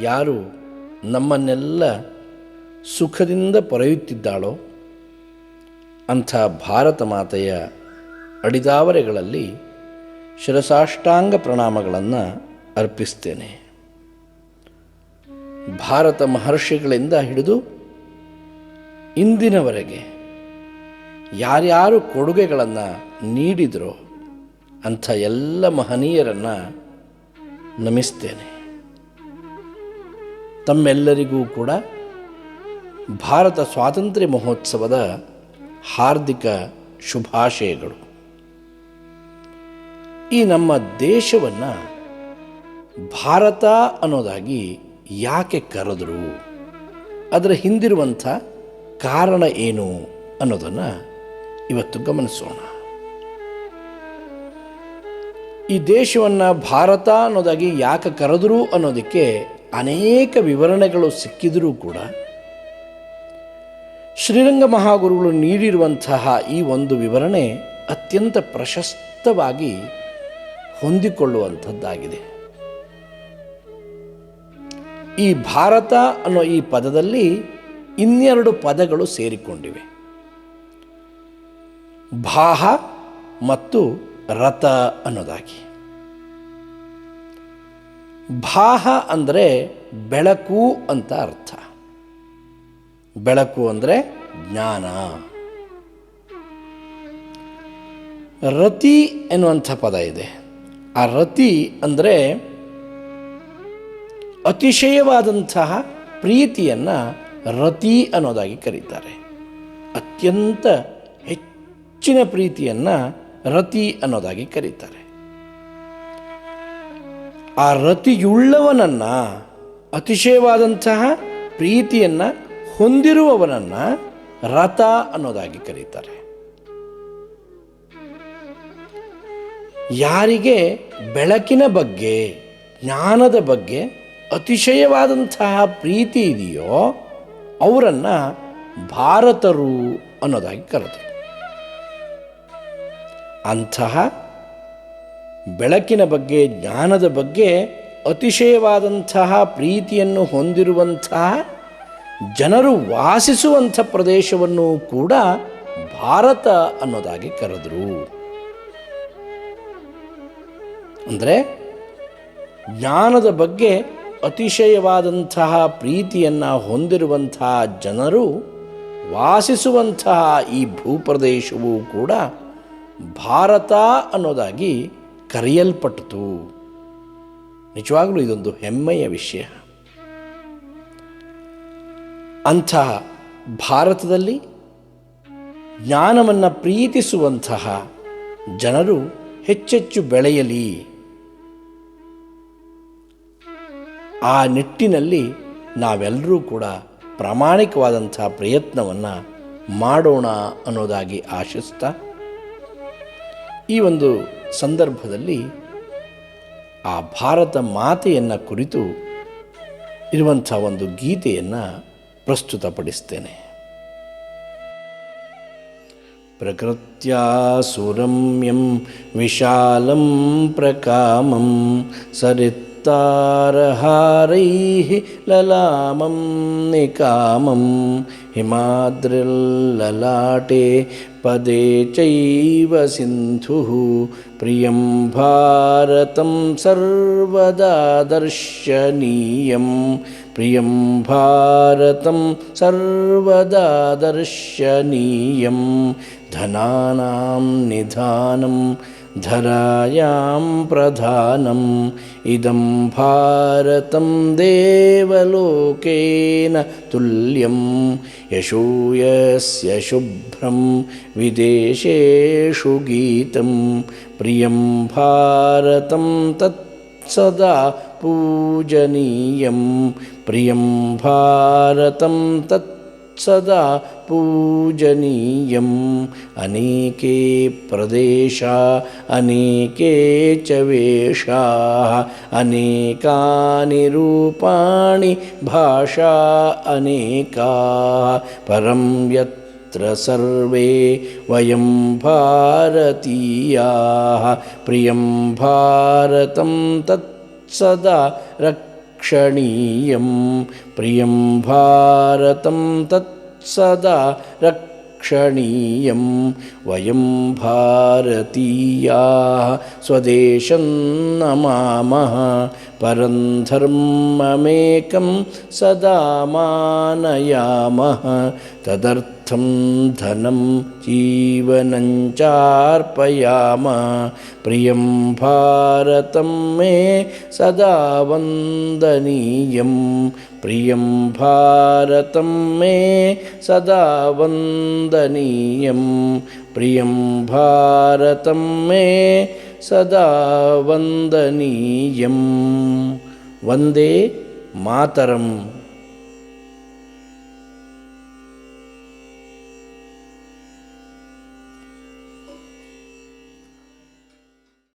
ಯಾರು ನಮ್ಮನ್ನೆಲ್ಲ ಸುಖದಿಂದ ಪೊರೆಯುತ್ತಿದ್ದಾಳೋ ಅಂಥ ಭಾರತ ಮಾತೆಯ ಅಡಿದಾವರೆಗಳಲ್ಲಿ ಶಿರಸಾಷ್ಟಾಂಗ ಪ್ರಣಾಮಗಳನ್ನು ಅರ್ಪಿಸ್ತೇನೆ. ಭಾರತ ಮಹರ್ಷಿಗಳಿಂದ ಹಿಡಿದು ಇಂದಿನವರೆಗೆ ಯಾರ್ಯಾರು ಕೊಡುಗೆಗಳನ್ನು ನೀಡಿದರೋ ಅಂಥ ಎಲ್ಲ ಮಹನೀಯರನ್ನು ನಮಿಸ್ತೇನೆ. ತಮ್ಮೆಲ್ಲರಿಗೂ ಕೂಡ ಭಾರತ ಸ್ವಾತಂತ್ರ್ಯ ಮಹೋತ್ಸವದ ಹಾರ್ದಿಕ ಶುಭಾಶಯಗಳು. ಈ ನಮ್ಮ ದೇಶವನ್ನು ಭಾರತ ಅನ್ನೋದಾಗಿ ಯಾಕೆ ಕರೆದರು? ಅದರ ಹಿಂದಿರುವಂಥ ಕಾರಣ ಏನು ಅನ್ನೋದನ್ನು ಇವತ್ತು ಗಮನಿಸೋಣ. ಈ ದೇಶವನ್ನು ಭಾರತ ಅನ್ನೋದಾಗಿ ಯಾಕೆ ಕರೆದರು ಅನ್ನೋದಕ್ಕೆ ಅನೇಕ ವಿವರಣೆಗಳು ಸಿಕ್ಕಿದರೂ ಕೂಡ ಶ್ರೀರಂಗ ಮಹಾಗುರುಗಳು ನೀಡಿರುವಂತಹ ಈ ಒಂದು ವಿವರಣೆ ಅತ್ಯಂತ ಪ್ರಶಸ್ತವಾಗಿ ಹೊಂದಿಕೊಳ್ಳುವಂಥದ್ದಾಗಿದೆ. ಈ ಭಾರತ ಅನ್ನೋ ಈ ಪದದಲ್ಲಿ ಇನ್ನೆರಡು ಪದಗಳು ಸೇರಿಕೊಂಡಿವೆ. ಭಾಹ ಮತ್ತು ರಥ ಅನ್ನೋದಾಗಿ. ಭಾಹ ಅಂದರೆ ಬೆಳಕು ಅಂತ ಅರ್ಥ. ಬೆಳಕು ಅಂದರೆ ಜ್ಞಾನ. ರತಿ ಎನ್ನುವಂಥ ಪದ ಇದೆ. ಆ ರತಿ ಅಂದರೆ ಅತಿಶಯವಾದಂತಹ ಪ್ರೀತಿಯನ್ನು ರತಿ ಅನ್ನೋದಾಗಿ ಕರೀತಾರೆ. ಅತ್ಯಂತ ಹೆಚ್ಚಿನ ಪ್ರೀತಿಯನ್ನು ರತಿ ಅನ್ನೋದಾಗಿ ಕರೀತಾರೆ. ಆ ರತಿಯುಳ್ಳವನನ್ನು, ಅತಿಶಯವಾದಂತಹ ಪ್ರೀತಿಯನ್ನು ಹೊಂದಿರುವವನನ್ನು ರಥ ಅನ್ನೋದಾಗಿ ಕರೀತಾರೆ. ಯಾರಿಗೆ ಬೆಳಕಿನ ಬಗ್ಗೆ, ಜ್ಞಾನದ ಬಗ್ಗೆ ಅತಿಶಯವಾದಂತಹ ಪ್ರೀತಿ ಇದೆಯೋ, ಅವರನ್ನು ಭಾರತರು ಅನ್ನೋದಾಗಿ ಕರೆದರು ಅಂತಹ ಬೆಳಕಿನ ಬಗ್ಗೆ, ಜ್ಞಾನದ ಬಗ್ಗೆ ಅತಿಶಯವಾದಂತಹ ಪ್ರೀತಿಯನ್ನು ಹೊಂದಿರುವಂತಹ, ಜನರು ವಾಸಿಸುವಂಥ ಪ್ರದೇಶವನ್ನು ಕೂಡ ಭಾರತ ಅನ್ನೋದಾಗಿ ಕರೆದರು. ಅಂದರೆ ಜ್ಞಾನದ ಬಗ್ಗೆ ಅತಿಶಯವಾದಂತಹ ಪ್ರೀತಿಯನ್ನು ಹೊಂದಿರುವಂತಹ ಜನರು ವಾಸಿಸುವಂತಹ ಈ ಭೂಪ್ರದೇಶವೂ ಕೂಡ ಭಾರತ ಅನ್ನೋದಾಗಿ ಕರೆಯಲ್ಪಟ್ಟಿತು. ನಿಜವಾಗಲೂ ಇದೊಂದು ಹೆಮ್ಮೆಯ ವಿಷಯ. ಅಂತಹ ಭಾರತದಲ್ಲಿ ಜ್ಞಾನವನ್ನು ಪ್ರೀತಿಸುವಂತಹ ಜನರು ಹೆಚ್ಚೆಚ್ಚು ಬೆಳೆಯಲಿ. ಆ ನಿಟ್ಟಿನಲ್ಲಿ ನಾವೆಲ್ಲರೂ ಕೂಡ ಪ್ರಾಮಾಣಿಕವಾದಂಥ ಪ್ರಯತ್ನವನ್ನು ಮಾಡೋಣ ಅನ್ನೋದಾಗಿ ಆಶಿಸ್ತಾ, ಈ ಒಂದು ಸಂದರ್ಭದಲ್ಲಿ ಆ ಭಾರತ ಮಾತೆಯನ್ನು ಕುರಿತು ಇರುವಂಥ ಒಂದು ಗೀತೆಯನ್ನು ಪ್ರಸ್ತುತಪಡಿಸ್ತೇನೆ. ಪ್ರಕೃತ್ಯಾ ಸುರಮ್ಯಂ ವಿಶಾಲಂ ಪ್ರಕಾಮಂ ಸರಿತ್ತಾರಹಾರೈः ಲಲಾಮಂ ನಿಕಾಮಂ ಹಿಮಾದ್ರಿಲ್ಲಲಾಟೆ पदे चैव सिन्धुः। प्रियं भारतं सर्वदा दर्शनीयं। प्रियं भारतं सर्वदा दर्शनीयं। धनानां निधानं धरायां प्रधानम्। इदं भारतं देवलोकेन तुल्यं यशूयस्य शुभ्रं विदेशेषु गीतं प्रियं भारतं तत्सदा पूजनीयं प्रियं भारतं तत्सदा पूजनीय अनेके प्रदेश, अनेके च अनेका अनेकानि भाषा, अनेका। परम सर्वे वयम भारतीया, प्रियं भारत तत्सदा रक्षणीय प्रियं भारत तत् तत्सदा रक्षणीयं। वयं भारतीयाः स्वदेशं नमामः। परं धर्ममेकं सदा मानयामः। तदर्थं थं धनं जीवनं चार्पयाम। प्रियं भारतं मे सदा वन्दनीयं प्रियं भारतं मे सदा वन्दनीयं प्रियं भारतं मे सदा वन्दनीयं वन्दे मातरम्।